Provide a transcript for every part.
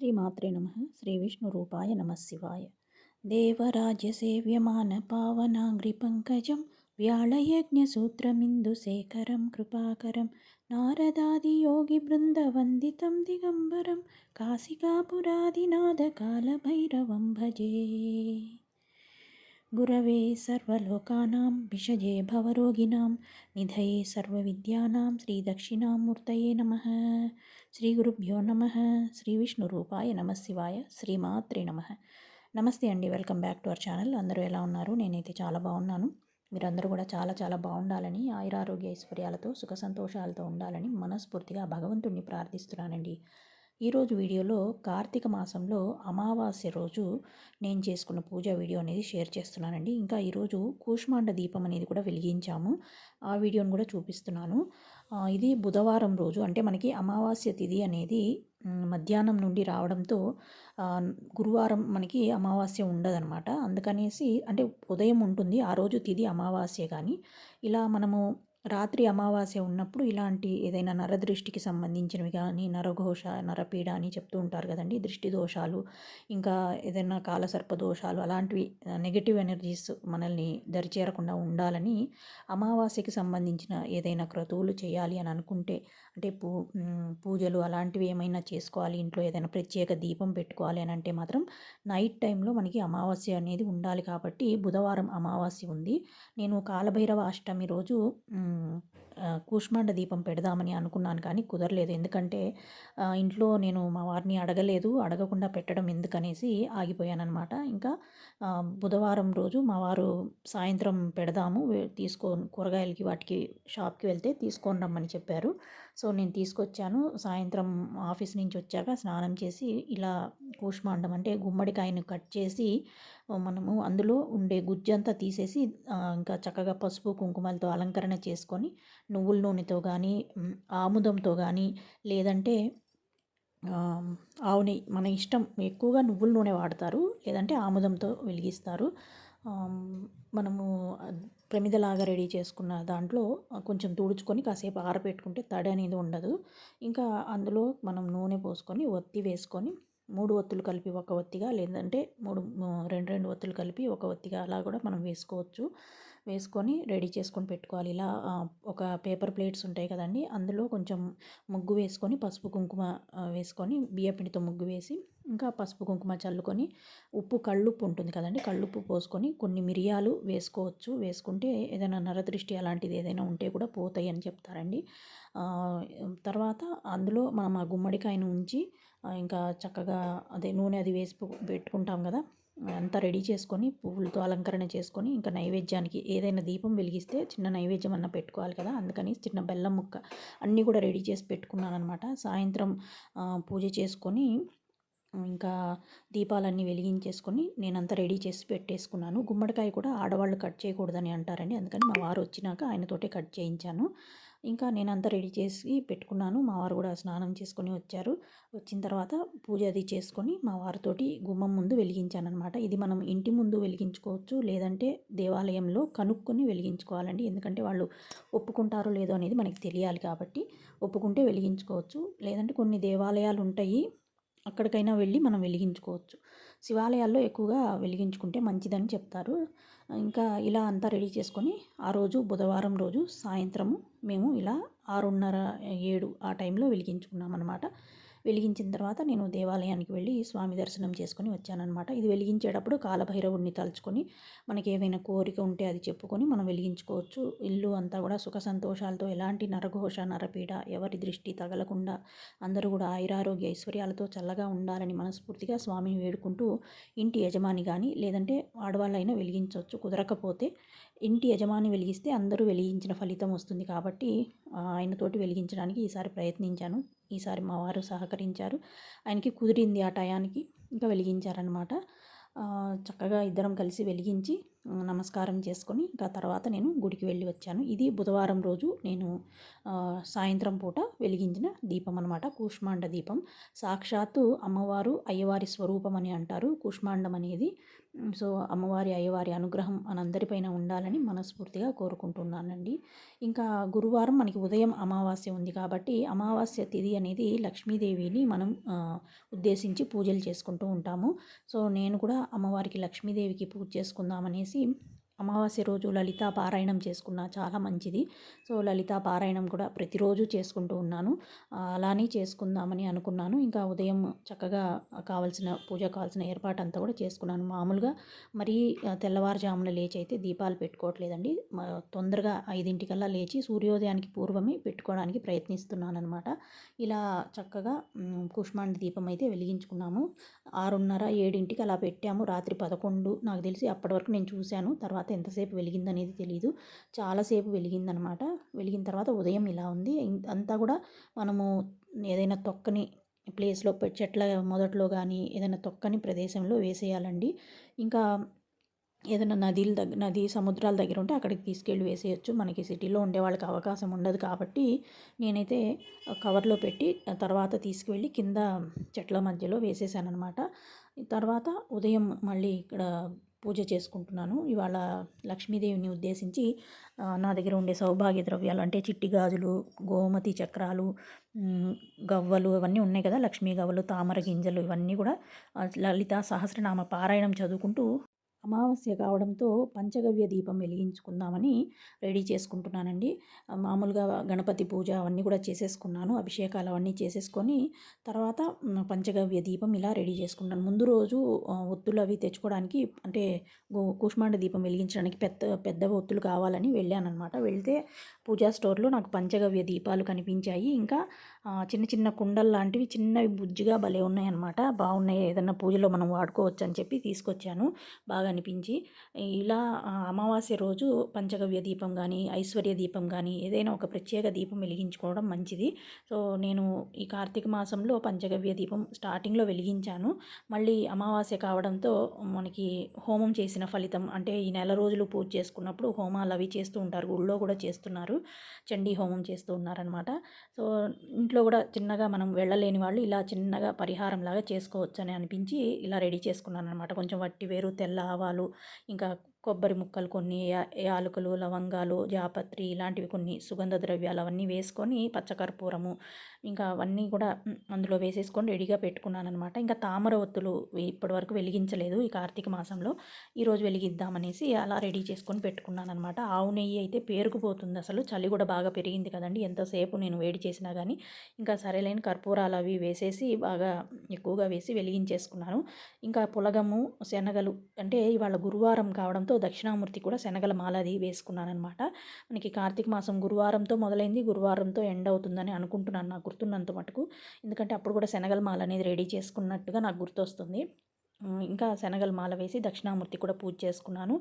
శ్రీమాత్రే నమ. శ్రీ విష్ణు రూపాయ నమ శివాయ. దేవరాజ్య సేవ్యమాన పావనాంగ్రి పంకజం వ్యాళయజ్ఞసూత్రమిందుశేఖరం కృపాకరం నారదాది యోగి బృందవందితం దిగంబరం కాశికాపురాదినాథకాలభైరవం భజే. గురవే సర్వలోకానాం విషజే భవరోగిణాం నిధయే సర్వవిద్యానాం శ్రీదక్షిణామూర్తయే నమ శ్రీ గురుభ్యో నమ శ్రీ విష్ణు రూపాయ నమ శివాయ శ్రీమాత్రే నమ నమస్తే అండి welcome back to our channel. అందరూ ఎలా ఉన్నారు? నేనైతే చాలా బాగున్నాను. మీరందరూ కూడా చాలా చాలా బాగుండాలని ఆయురారోగ్య ఐశ్వర్యాలతో సుఖ సంతోషాలతో ఉండాలని మనస్ఫూర్తిగా భగవంతుణ్ణి ప్రార్థిస్తున్నానండి. ఈరోజు వీడియోలో కార్తీక మాసంలో అమావాస్య రోజు నేను చేసుకున్న పూజ వీడియో అనేది షేర్ చేస్తున్నానండి. ఇంకా ఈరోజు కూష్మాండ దీపం అనేది కూడా వెలిగించాము. ఆ వీడియోను కూడా చూపిస్తున్నాను. ఇది బుధవారం రోజు. అంటే మనకి అమావాస్య తిథి అనేది మధ్యాహ్నం నుండి రావడంతో గురువారం మనకి అమావాస్య ఉండదనమాట అందుకనేసి అంటే ఉదయం ఉంటుంది ఆ రోజు తిథి అమావాస్య కానీ ఇలా మనము రాత్రి అమావాస్య ఉన్నప్పుడు ఇలాంటి ఏదైనా నరదృష్టికి సంబంధించినవి కానీ నరఘోష నరపీడ అని చెప్తూ ఉంటారు కదండి దృష్టి దోషాలు ఇంకా ఏదైనా కాలసర్ప దోషాలు అలాంటివి నెగిటివ్ ఎనర్జీస్ మనల్ని దరిచేరకుండా ఉండాలని అమావాస్యకి సంబంధించిన ఏదైనా క్రతువులు చేయాలి అని అనుకుంటే అంటే పూ పూజలు అలాంటివి ఏమైనా చేసుకోవాలి? ఇంట్లో ఏదైనా ప్రత్యేక దీపం పెట్టుకోవాలి అని అంటే మాత్రం నైట్ టైంలో మనకి అమావాస్య అనేది ఉండాలి కాబట్టి బుధవారం అమావాస్య ఉంది. నేను కాలభైరవ అష్టమి రోజు కూష్మాండ దీపం పెడదామని అనుకున్నాను కానీ కుదరలేదు. ఎందుకంటే ఇంట్లో నేను మా వారిని అడగలేదు. అడగకుండా పెట్టడం ఎందుకనేసి ఆగిపోయానమాట ఇంకా బుధవారం రోజు మా వారు సాయంత్రం పెడదాము తీసుకో కూరగాయలకి వాటికి షాప్కి వెళ్తే తీసుకొని రమ్మని చెప్పారు. సో నేను తీసుకొచ్చాను. సాయంత్రం ఆఫీస్ నుంచి వచ్చాక స్నానం చేసి ఇలా కూష్మాండం అంటే గుమ్మడికాయను కట్ చేసి మనము అందులో ఉండే గుజ్జంతా తీసేసి ఇంకా చక్కగా పసుపు కుంకుమలతో అలంకరణ చేసుకొని నువ్వుల నూనెతో కానీ ఆముదంతో కానీ లేదంటే ఆవుని మన ఇష్టం ఎక్కువగా నువ్వుల నూనె వాడతారు లేదంటే ఆముదంతో వెలిగిస్తారు. మనము ప్రమిదలాగా రెడీ చేసుకున్న దాంట్లో కొంచెం తుడుచుకొని కాసేపు ఆరబెట్టుకుంటే తడి అనేది ఉండదు. ఇంకా అందులో మనం నూనె పోసుకొని ఒత్తి వేసుకొని మూడు ఒత్తులు కలిపి ఒక ఒత్తిగా లేదంటే మూడు రెండు రెండు ఒత్తులు కలిపి ఒక ఒత్తిగా అలా కూడా మనం వేసుకోవచ్చు. వేసుకొని రెడీ చేసుకొని పెట్టుకోవాలి. ఇలా ఒక పేపర్ ప్లేట్స్ ఉంటాయి కదండి అందులో కొంచెం ముగ్గు వేసుకొని పసుపు కుంకుమ వేసుకొని బియ్యపిండితో ముగ్గు వేసి ఇంకా పసుపు కుంకుమ చల్లుకొని ఉప్పు కళ్ళుప్పు ఉంటుంది కదండి కళ్ళుప్పు పోసుకొని కొన్ని మిరియాలు వేసుకోవచ్చు. వేసుకుంటే ఏదైనా నరదృష్టి అలాంటిది ఏదైనా ఉంటే కూడా పోతాయి అని చెప్తారండి. తర్వాత అందులో మనం ఆ గుమ్మడికాయను ఉంచి ఇంకా చక్కగా అదే నూనె అది వేసి పెట్టుకుంటాం కదా అంతా రెడీ చేసుకొని పువ్వులతో అలంకరణ చేసుకొని ఇంకా నైవేద్యానికి ఏదైనా దీపం వెలిగిస్తే చిన్న నైవేద్యం అన్న పెట్టుకోవాలి కదా అందుకని చిన్న బెల్లం ముక్క అన్నీ కూడా రెడీ చేసి పెట్టుకున్నాను అనమాట సాయంత్రం పూజ చేసుకొని ఇంకా దీపాలన్నీ వెలిగించేసుకొని నేనంతా రెడీ చేసి పెట్టేసుకున్నాను. గుమ్మడికాయ కూడా ఆడవాళ్ళు కట్ చేయకూడదని అంటారండి అందుకని మా వారు వచ్చినాక ఆయనతోటే కట్ చేయించాను. ఇంకా నేను అంతా రెడీ చేసి పెట్టుకున్నాను. మా వారు కూడా స్నానం చేసుకొని వచ్చారు. వచ్చిన తర్వాత పూజ అది చేసుకొని మా వారితోటి గుమ్మం ముందు వెలిగించానమాట ఇది మనం ఇంటి ముందు వెలిగించుకోవచ్చు లేదంటే దేవాలయంలో కనుక్కొని వెలిగించుకోవాలండి. ఎందుకంటే వాళ్ళు ఒప్పుకుంటారో లేదో అనేది మనకి తెలియాలి కాబట్టి ఒప్పుకుంటే వెలిగించుకోవచ్చు. లేదంటే కొన్ని దేవాలయాలు ఉంటాయి అక్కడికైనా వెళ్ళి మనం వెలిగించుకోవచ్చు. శివాలయాల్లో ఎక్కువగా వెలిగించుకుంటే మంచిదని చెప్తారు. ఇంకా ఇలా అంతా రెడీ చేసుకొని ఆ రోజు బుధవారం రోజు సాయంత్రము మేము ఇలా ఆరున్నర ఏడు ఆ టైంలో వెలిగించుకున్నాం అనమాట వెలిగించిన తర్వాత నేను దేవాలయానికి వెళ్ళి స్వామి దర్శనం చేసుకొని వచ్చానమాట ఇది వెలిగించేటప్పుడు కాలభైరవుడిని తలుచుకొని మనకి ఏమైనా కోరిక ఉంటే అది చెప్పుకొని మనం వెలిగించుకోవచ్చు. ఇల్లు అంతా కూడా సుఖ సంతోషాలతో ఎలాంటి నరఘోష నరపీడ ఎవరి దృష్టి తగలకుండా అందరూ కూడా ఆయురారోగ్య ఐశ్వర్యాలతో చల్లగా ఉండాలని మనస్ఫూర్తిగా స్వామిని వేడుకుంటూ ఇంటి యజమాని కానీ లేదంటే ఆడవాళ్ళైనా వెలిగించవచ్చు. కుదరకపోతే ఇంటి యజమాని వెలిగిస్తే అందరూ వెలిగించిన ఫలితం వస్తుంది కాబట్టి ఆయనతోటి వెలిగించడానికి ఈసారి ప్రయత్నించాను. ఈసారి మా వారు సహకరించారు. ఆయనకి కుదిరింది ఆ టయానికి ఇంకా వెలిగించారనమాట చక్కగా ఇద్దరం కలిసి వెలిగించి నమస్కారం చేసుకొని ఇంకా తర్వాత నేను గుడికి వెళ్ళి వచ్చాను. ఇది బుధవారం రోజు నేను సాయంత్రం పూట వెలిగించిన దీపం అనమాట కూష్మాండ దీపం. సాక్షాత్తు అమ్మవారు అయ్యవారి స్వరూపం అని అంటారు కూష్మాండం అనేది. సో అమ్మవారి అయ్యవారి అనుగ్రహం మనందరిపైన ఉండాలని మనస్ఫూర్తిగా కోరుకుంటున్నానండి. ఇంకా గురువారం మనకి ఉదయం అమావాస్య ఉంది కాబట్టి అమావాస్య తిథి అనేది లక్ష్మీదేవిని మనం ఉద్దేశించి పూజలు చేసుకుంటూ ఉంటాము. సో నేను కూడా అమ్మవారికి లక్ష్మీదేవికి పూజ చేసుకుందామనేసి seem. అమావాస్య రోజు లలిత పారాయణం చేసుకున్నా చాలా మంచిది. సో లలితా పారాయణం కూడా ప్రతిరోజు చేసుకుంటూ ఉన్నాను. అలానే చేసుకుందామని అనుకున్నాను. ఇంకా ఉదయం చక్కగా కావాల్సిన పూజ కావాల్సిన ఏర్పాటు అంతా కూడా చేసుకున్నాను. మామూలుగా మరీ తెల్లవారుజామున లేచి అయితే దీపాలు పెట్టుకోవట్లేదండి. తొందరగా ఐదింటికల్లా లేచి సూర్యోదయానికి పూర్వమే పెట్టుకోవడానికి ప్రయత్నిస్తున్నాను అనమాట ఇలా చక్కగా కుష్మాండ దీపం అయితే వెలిగించుకున్నాము. ఆరున్నర ఏడింటికి అలా పెట్టాము. రాత్రి పదకొండు నాకు తెలిసి అప్పటి వరకు నేను చూశాను. తర్వాత ఎంతసేపు వెలిగిందనేది తెలియదు చాలాసేపు వెలిగిందనమాట. వెలిగిన తర్వాత ఉదయం ఇలా ఉంది. అంతా కూడా మనము ఏదైనా తొక్కని ప్లేస్లో చెట్ల మొదట్లో కానీ ఏదైనా తొక్కని ప్రదేశంలో వేసేయాలండి. ఇంకా ఏదైనా నదీల దగ్గర నది సముద్రాల దగ్గర ఉంటే అక్కడికి తీసుకెళ్ళి వేసేయచ్చు. మనకి సిటీలో ఉండే వాళ్ళకి అవకాశం ఉండదు కాబట్టి నేనైతే కవర్లో పెట్టి తర్వాత తీసుకువెళ్ళి కింద చెట్ల మధ్యలో వేసేసాను అనమాట తర్వాత ఉదయం మళ్ళీ ఇక్కడ పూజ చేసుకుంటున్నాను. ఇవాళ లక్ష్మీదేవిని ఉద్దేశించి నా దగ్గర ఉండే సౌభాగ్య ద్రవ్యాలు అంటే చిట్టి గాజులు గోమతి చక్రాలు గవ్వలు అవన్నీ ఉన్నాయి కదా లక్ష్మీ గవ్వలు తామర గింజలు ఇవన్నీ కూడా లలిత సహస్రనామ పారాయణం చదువుకుంటూ అమావాస్య కావడంతో పంచగవ్య దీపం వెలిగించుకుందామని రెడీ చేసుకుంటున్నానండి. మామూలుగా గణపతి పూజ అవన్నీ కూడా చేసేసుకున్నాను. అభిషేకాలు అవన్నీ చేసేసుకొని తర్వాత పంచగవ్య దీపం ఇలా రెడీ చేసుకున్నాను ముందు రోజు ఒత్తులు అవి తెచ్చుకోవడానికి అంటే కూష్మాండ దీపం వెలిగించడానికి పెద్ద పెద్ద ఒత్తులు కావాలని వెళ్ళానమాట వెళ్తే పూజా స్టోర్లో నాకు పంచగవ్య దీపాలు కనిపించాయి. ఇంకా చిన్న చిన్న కుండలు లాంటివి చిన్నవి బుజ్జిగా భలే ఉన్నాయన్నమాట. బాగున్నాయి. ఏదన్నా పూజలో మనం వాడుకోవచ్చు అని చెప్పి తీసుకొచ్చాను. బాగా అనిపించి ఇలా అమావాస్య రోజు పంచగవ్య దీపం కానీ ఐశ్వర్య దీపం కానీ ఏదైనా ఒక ప్రత్యేక దీపం వెలిగించుకోవడం మంచిది. సో నేను ఈ కార్తీక మాసంలో పంచగవ్య దీపం స్టార్టింగ్లో వెలిగించాను. మళ్ళీ అమావాస్య కావడంతో మనకి హోమం చేసిన ఫలితం అంటే ఈ నెల రోజులు పూజ చేసుకున్నప్పుడు హోమాలు అవి చేస్తూ ఉంటారు. గుళ్ళో కూడా చేస్తున్నారు. చండీ హోమం చేస్తూ ఉన్నారనమాట సో ఇంట్లో కూడా చిన్నగా మనం వెళ్ళలేని వాళ్ళు ఇలా చిన్నగా పరిహారం లాగా చేసుకోవచ్చు అని అనిపించి ఇలా రెడీ చేసుకున్నాను అనమాట కొంచెం వట్టి వేరు తెల్ల ఆవాలు ఇంకా కొబ్బరి ముక్కలు కొన్ని యాలకులు లవంగాలు జాపత్రి ఇలాంటివి కొన్ని సుగంధ ద్రవ్యాలు అవన్నీ వేసుకొని పచ్చకర్పూరము ఇంకా అవన్నీ కూడా అందులో వేసేసుకొని రెడీగా పెట్టుకున్నాను అనమాట ఇంకా తామర ఒత్తులు ఇప్పటి వరకు వెలిగించలేదు ఈ కార్తీక మాసంలో. ఈరోజు వెలిగిద్దామనేసి అలా రెడీ చేసుకొని పెట్టుకున్నాను అనమాట ఆవు నెయ్యి అయితే పేరుకుపోతుంది అసలు. చలి కూడా బాగా పెరిగింది కదండి. ఎంతసేపు నేను వేడి చేసినా కానీ ఇంకా సరేలేని కర్పూరాలు అవి వేసేసి బాగా ఎక్కువగా వేసి వెలిగించేసుకున్నాను. ఇంకా పులగము శనగలు అంటే ఇవాళ గురువారం కావడం దాంతో దక్షిణామూర్తి కూడా శనగల మాల అది వేసుకున్నానమాట మనకి కార్తీక మాసం గురువారంతో మొదలైంది గురువారంతో ఎండ్ అవుతుందని అనుకుంటున్నాను నాకు గుర్తున్నంత మటుకు. ఎందుకంటే అప్పుడు కూడా శనగల మాల అనేది రెడీ చేసుకున్నట్టుగా నాకు గుర్తొస్తుంది. ఇంకా శనగలు మాల వేసి దక్షిణామూర్తి కూడా పూజ చేసుకున్నాను.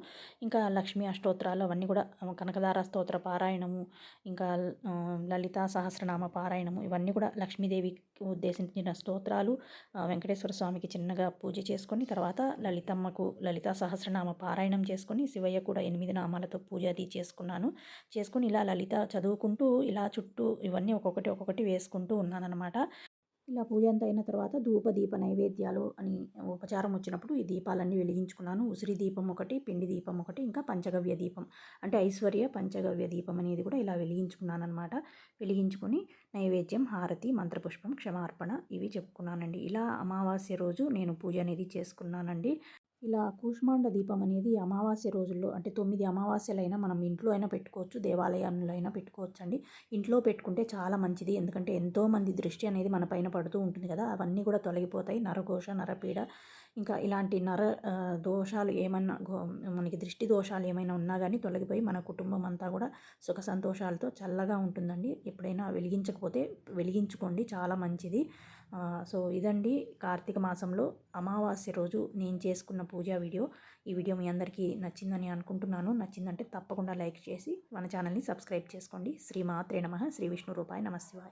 ఇంకా లక్ష్మీ అష్టోత్తరాలు అవన్నీ కూడా కనకదార స్తోత్ర పారాయణము ఇంకా లలితా సహస్రనామ పారాయణము ఇవన్నీ కూడా లక్ష్మీదేవికి ఉద్దేశించిన స్తోత్రాలు. వెంకటేశ్వర స్వామికి చిన్నగా పూజ చేసుకొని తర్వాత లలితమ్మకు లలితా సహస్రనామ పారాయణం చేసుకొని శివయ్య కూడా ఎనిమిది నామాలతో పూజ అది చేసుకున్నాను. చేసుకొని ఇలా లలిత చదువుకుంటూ ఇలా చుట్టూ ఇవన్నీ ఒక్కొక్కటి ఒక్కొక్కటి వేసుకుంటూ ఉన్నానన్నమాట. ఇలా పూజ అంతా అయిన తర్వాత ధూప దీప నైవేద్యాలు అని ఉపచారం వచ్చినప్పుడు ఈ దీపాలన్నీ వెలిగించుకున్నాను. ఉసిరి దీపం ఒకటి పిండి దీపం ఒకటి ఇంకా పంచగవ్య దీపం. అంటే ఐశ్వర్య పంచగవ్య దీపం అనేది కూడా ఇలా వెలిగించుకున్నాను అనమాట వెలిగించుకొని నైవేద్యం హారతి మంత్రపుష్పం క్షమార్పణ ఇవి చెప్పుకున్నానండి. ఇలా అమావాస్య రోజు నేను పూజ అనేది చేసుకున్నానండి. ఇలా కూష్మాండ దీపం అనేది అమావాస్య రోజుల్లో అంటే తొమ్మిది అమావాస్యలైనా మనం ఇంట్లో అయినా పెట్టుకోవచ్చు దేవాలయంలో అయినా పెట్టుకోవచ్చు అండి ఇంట్లో పెట్టుకుంటే చాలా మంచిది. ఎందుకంటే ఎంతోమంది దృష్టి అనేది మన పైన పడుతూ ఉంటుంది కదా. అవన్నీ కూడా తొలగిపోతాయి. నరఘోష నరపీడ ఇంకా ఇలాంటి నర దోషాలు ఏమన్నా మనకి దృష్టి దోషాలు ఏమైనా ఉన్నా కానీ తొలగిపోయి మన కుటుంబం అంతా కూడా సుఖ సంతోషాలతో చల్లగా ఉంటుందండి. ఎప్పుడైనా వెలిగించకపోతే వెలిగించుకోండి. చాలా మంచిది. సో ఇదండి కార్తీక మాసంలో అమావాస్య రోజు నేను చేసుకున్న పూజా వీడియో. ఈ వీడియో మీ అందరికీ నచ్చిందని అనుకుంటున్నాను. నచ్చిందంటే తప్పకుండా లైక్ చేసి మన ఛానల్ని సబ్స్క్రైబ్ చేసుకోండి. శ్రీ మాత్రే నమ. శ్రీ విష్ణు రూపాయ నమశివాయ